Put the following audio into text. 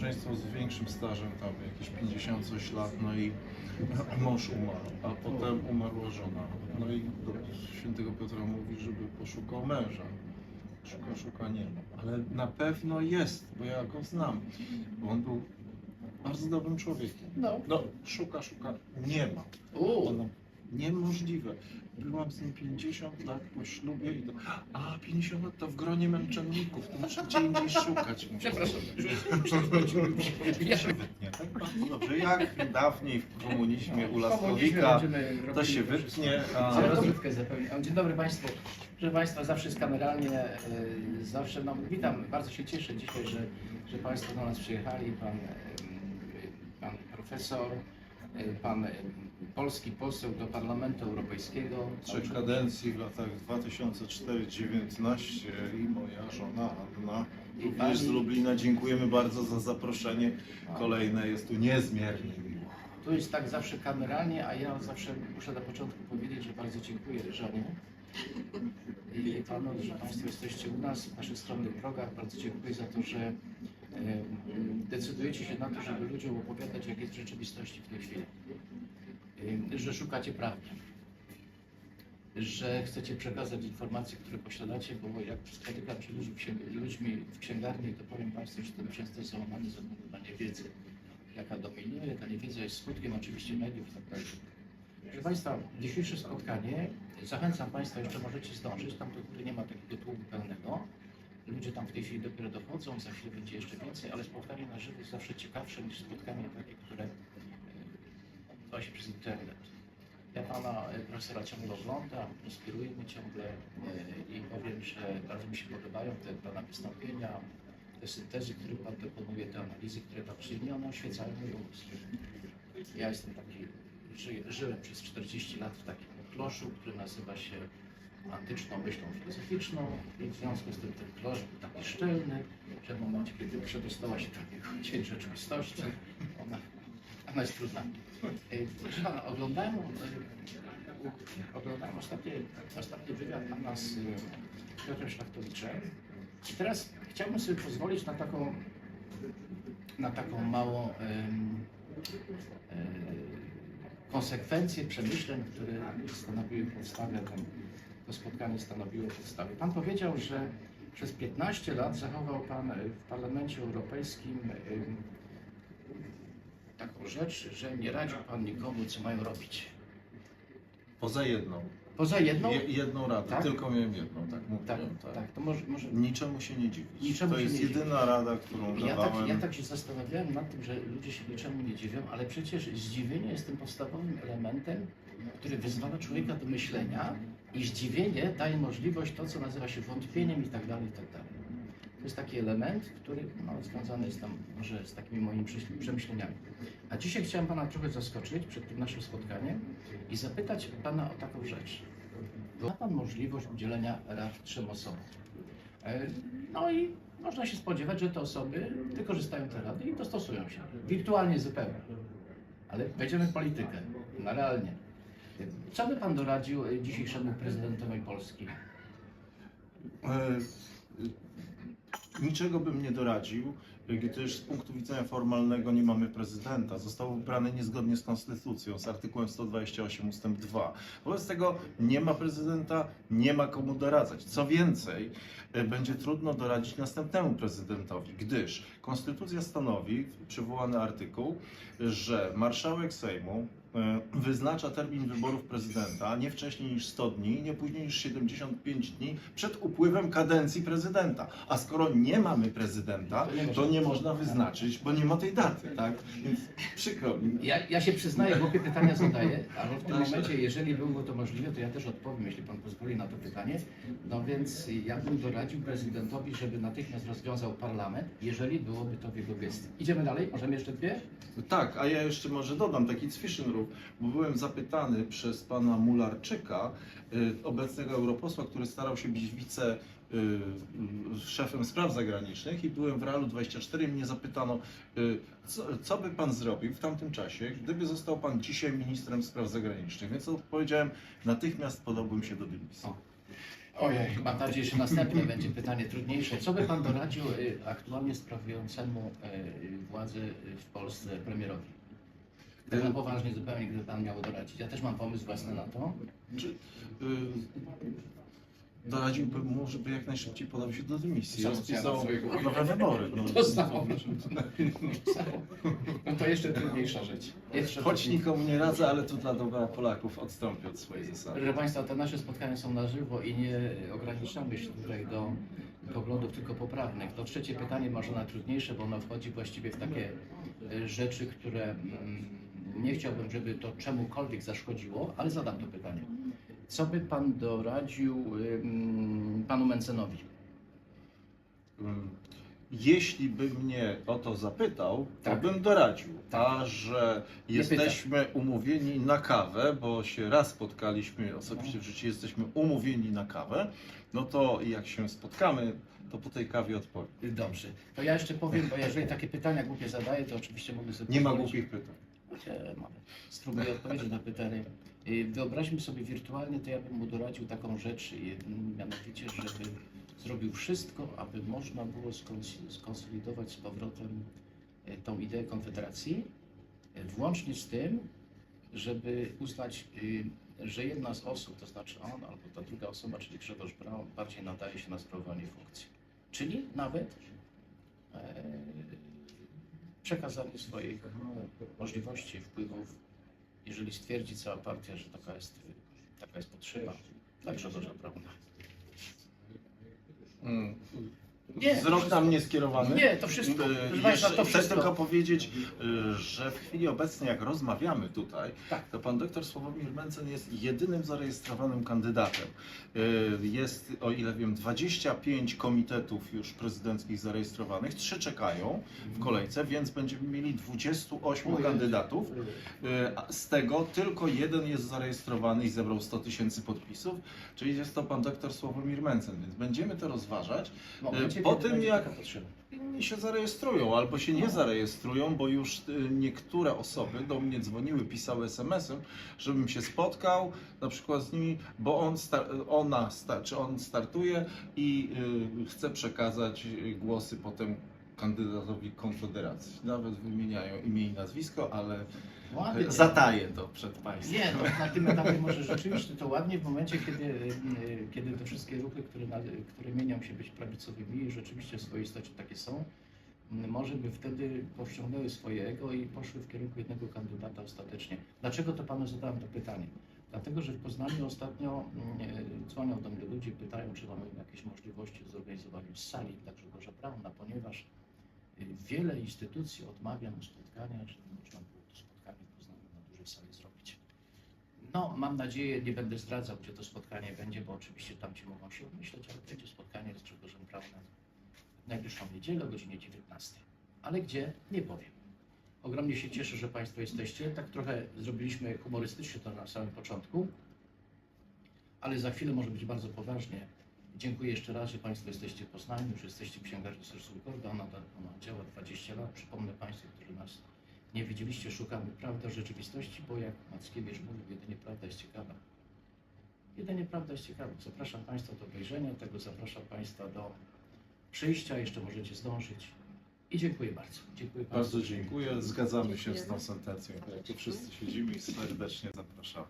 małżeństwo z większym stażem, tam jakieś 50 coś lat, no i mąż umarł, a potem umarła żona. No i do świętego Piotra mówi, żeby poszukał męża. Szuka, szuka, nie ma. Ale na pewno jest, bo ja go znam. Bo on był bardzo dobrym człowiekiem. No. No, szuka, szuka, nie ma. U, niemożliwe. Byłam z nim 50 lat po ślubie i to, a 50 lat to w gronie męczenników, to muszę gdzie indziej szukać. Przepraszam. Wytnie, tak bardzo dobrze. Jak dawniej w komunizmie u Laskowika, to się wytnie, a rozrywkę. Dzień dobry Państwu. Proszę Państwa, zawsze jest kameralnie, y, zawsze no, witam, bardzo się cieszę dzisiaj, że, że Państwo do nas przyjechali, Pan, y, pan Profesor, Pan y, polski poseł do Parlamentu Europejskiego. trzech kadencji w latach 2004-2019 i moja żona Anna. Również z Lublina. Dziękujemy bardzo za zaproszenie kolejne. Jest tu niezmiernie miło. Tu jest tak zawsze kameralnie, a ja zawsze muszę na początku powiedzieć, że bardzo dziękuję żonie i panu, że Państwo jesteście u nas w naszych skromnych progach. Bardzo dziękuję za to, że e, decydujecie się na to, żeby ludziom opowiadać, jak jest w rzeczywistości w tej chwili. E, Że szukacie prawdy. Że chcecie przekazać informacje, które posiadacie, bo jak spotykam się ludźmi w księgarni, to powiem Państwu, że jestem często załamany ze względu na niewiedzę jaka dominuje. Ta niewiedza jest skutkiem oczywiście mediów i tak. Proszę Państwa, dzisiejsze spotkanie, zachęcam Państwa, jeszcze możecie zdążyć, tam do nie ma takiego tłumu pełnego. Ludzie tam w tej chwili dopiero dochodzą, za chwilę będzie jeszcze więcej, ale spotkanie na żywo jest zawsze ciekawsze niż spotkanie takie, które e, odbywa się przez internet. Ja Pana e, profesora ciągle oglądam, inspiruje mnie ciągle e, i powiem, że bardzo mi się podobają te Pana wystąpienia, te syntezy, które Pan dokonuje, te analizy, które Pan czyni, one oświecają mój umysł. Ja jestem taki, ży, żyłem przez 40 lat w takim kloszu, który nazywa się antyczną myślą filozoficzną i w związku z tym ten klosz był taki szczelny, że w momencie, kiedy przedostała się do cień rzeczywistości, ona, ona jest trudna. Ej, Proszę oglądałem, e, oglądałem ostatni, ostatni wywiad Pana z e, Piotrem Szlachtowiczem i teraz chciałbym sobie pozwolić na taką, na taką małą em, e, konsekwencję przemyśleń, które stanowiły podstawę, ten, to spotkanie stanowiło podstawę. Pan powiedział, że przez 15 lat zachował Pan w Parlamencie Europejskim em, taką rzecz, że nie radził Pan nikomu, co mają robić. Poza jedną. Poza jedną? Je, jedną radę, Tak? tylko miałem jedną, tak mówiłem. Tak, Tak, tak, to może, może Niczemu się nie dziwić. Niczemu to jest jedyna rada, którą Ja tak, dawałem. ja tak się zastanawiałem nad tym, że ludzie się niczemu nie dziwią, ale przecież zdziwienie jest tym podstawowym elementem, który wyzwala człowieka do myślenia i zdziwienie daje możliwość to, co nazywa się wątpieniem i tak dalej, i tak dalej. To jest taki element, który no, związany jest tam może z takimi moimi przemyśl- przemyśleniami. A dzisiaj chciałem Pana trochę zaskoczyć przed tym naszym spotkaniem i zapytać Pana o taką rzecz. Ma Pan możliwość udzielenia rad trzem osobom. E, No i można się spodziewać, że te osoby wykorzystają te rady i dostosują się. Wirtualnie zupełnie. Ale wejdziemy w politykę, na realnie. Co by Pan doradził e, dzisiejszemu prezydentowi Polski? Niczego bym nie doradził, gdyż z punktu widzenia formalnego nie mamy prezydenta. Został wybrany niezgodnie z konstytucją, z artykułem 128 ustęp 2. Wobec tego nie ma prezydenta, nie ma komu doradzać. Co więcej, e, będzie trudno doradzić następnemu prezydentowi, gdyż konstytucja stanowi, przywołany artykuł, że marszałek Sejmu wyznacza termin wyborów prezydenta nie wcześniej niż 100 dni, nie później niż 75 dni przed upływem kadencji prezydenta. A skoro nie mamy prezydenta, To nie można. wyznaczyć, bo nie ma tej daty, tak? Więc przykro mi. Ja, ja się przyznaję, głupie pytania zadaję, ale w tym momencie, jeżeli byłoby to możliwe, to ja też odpowiem, jeśli Pan pozwoli na to pytanie. No więc ja bym doradził prezydentowi, żeby natychmiast rozwiązał parlament, jeżeli byłoby to w jego gestii. Idziemy dalej? Możemy jeszcze dwie? Tak, a ja jeszcze może dodam taki Bo byłem zapytany przez pana Mularczyka, y, obecnego europosła, który starał się być wice y, szefem spraw zagranicznych i byłem w Realu 24 i mnie zapytano, y, co, co by pan zrobił w tamtym czasie, gdyby został pan dzisiaj ministrem spraw zagranicznych. Więc odpowiedziałem, natychmiast podałbym się do dymisji. Ojej, mam nadzieję, że następne będzie pytanie trudniejsze. Co by Pan doradził aktualnie sprawującemu władzę w Polsce premierowi? Tak na poważnie zupełnie, gdyby Pan miał doradzić. Ja też mam pomysł własny na to. Czy, y, doradziłbym mu, żeby jak najszybciej podał się do dymisji. Sam Rozpisał swojego- nowe wybory. No. To samo. No to jeszcze trudniejsza rzecz. Jeszcze Choć trudniejsza. nikomu nie radzę, ale to dla dobra Polaków odstąpię od swojej zasady. Proszę Państwa, te nasze spotkania są na żywo i nie ograniczamy się tutaj do poglądów tylko poprawnych. To trzecie pytanie może najtrudniejsze, bo ono wchodzi właściwie w takie e, rzeczy, które mm, nie chciałbym, żeby to czemukolwiek zaszkodziło, ale zadam to pytanie. Co by Pan doradził ym, Panu Mencenowi? Mm, Jeśli by mnie o to zapytał, to Tak. bym doradził. Tak. A że jesteśmy umówieni na kawę, bo się raz spotkaliśmy osobiście w życiu, jesteśmy umówieni na kawę, no to jak się spotkamy, to po tej kawie odpowiem. Dobrze. To ja jeszcze powiem, bo jeżeli takie pytania głupie zadaję, to oczywiście mogę sobie Nie ma pozwolić. głupich pytań. E, Mamy. Spróbuję odpowiedzieć na pytanie. Y, Wyobraźmy sobie wirtualnie, to ja bym mu doradził taką rzecz, y, mianowicie, żeby zrobił wszystko, aby można było skons- skonsolidować z powrotem y, tą ideę Konfederacji, włącznie z tym, żeby uznać, że jedna z osób, to znaczy on albo ta druga osoba, czyli Grzegorz Braun, bardziej nadaje się na sprawowanie funkcji. Czyli nawet e, przekazanie swoich e, możliwości, wpływów, jeżeli stwierdzi cała partia, że taka jest, taka jest potrzeba, tak Grzegorza Brauna. Mm. Nie, Wzrok na mnie skierowany. Nie, to wszystko. Y, Proszę Państwa, jeszcze to Chcę wszystko. tylko powiedzieć, y, że w chwili obecnej, jak rozmawiamy tutaj, Tak. to pan doktor Sławomir Mencen jest jedynym zarejestrowanym kandydatem. Y, Jest, o ile wiem, 25 komitetów już prezydenckich zarejestrowanych, trzy czekają w kolejce, więc będziemy mieli 28 Ojej. kandydatów. Y, a Z tego tylko jeden jest zarejestrowany i zebrał 100 tysięcy podpisów, czyli jest to pan doktor Sławomir Mencen, więc będziemy to rozważać. Po kiedy tym, jak-. Inni się zarejestrują albo się nie zarejestrują, bo już y, niektóre osoby do mnie dzwoniły, pisały SMS-em, żebym się spotkał na przykład z nimi, bo on ona czy on startuje i y, chce przekazać y, głosy potem kandydatowi Konfederacji. Nawet wymieniają imię i nazwisko, ale Ładnie. y, zataję to przed Państwem. Nie, no, na tym etapie może rzeczywiście to ładnie w momencie, kiedy, y, kiedy te wszystkie ruchy, które, które mienią się być prawicowymi i rzeczywiście w swojej istocie takie są, y, może by wtedy powściągnęły swoje ego i poszły w kierunku jednego kandydata ostatecznie. Dlaczego to panu zadałem to pytanie? Dlatego, że w Poznaniu ostatnio y, dzwonią do mnie ludzie, pytają, czy mamy jakieś możliwości w zorganizowaniu sali dla Grzegorza Brauna, ponieważ y, wiele instytucji odmawia mu spotkania, żeby można było to spotkanie w na dużej sali zrobić. No, mam nadzieję, nie będę zdradzał, gdzie to spotkanie będzie, bo oczywiście tam ci mogą się obmyśleć, ale będzie spotkanie z Grzegorzem Braunem w najbliższą niedzielę o godzinie 19. Ale gdzie? Nie powiem. Ogromnie się cieszę, że Państwo jesteście. Tak trochę zrobiliśmy humorystycznie to na samym początku, ale za chwilę może być bardzo poważnie. Dziękuję jeszcze raz, że Państwo jesteście w Poznaniu, że jesteście w księgarni Sersulkorda. Ona, ona działa 20 lat. Przypomnę Państwu, którzy nas nie widzieliście, szukamy prawdy o rzeczywistości, bo jak Mackiewicz mówił, jedynie prawda jest ciekawa. Jedynie prawda jest ciekawa. Zapraszam Państwa do obejrzenia tego, zapraszam Państwa do przyjścia, jeszcze możecie zdążyć. I dziękuję bardzo. Dziękuję Bardzo Państwu. dziękuję. Zgadzamy się z tą sentencją. Tak, tu wszyscy siedzimy i serdecznie zapraszamy.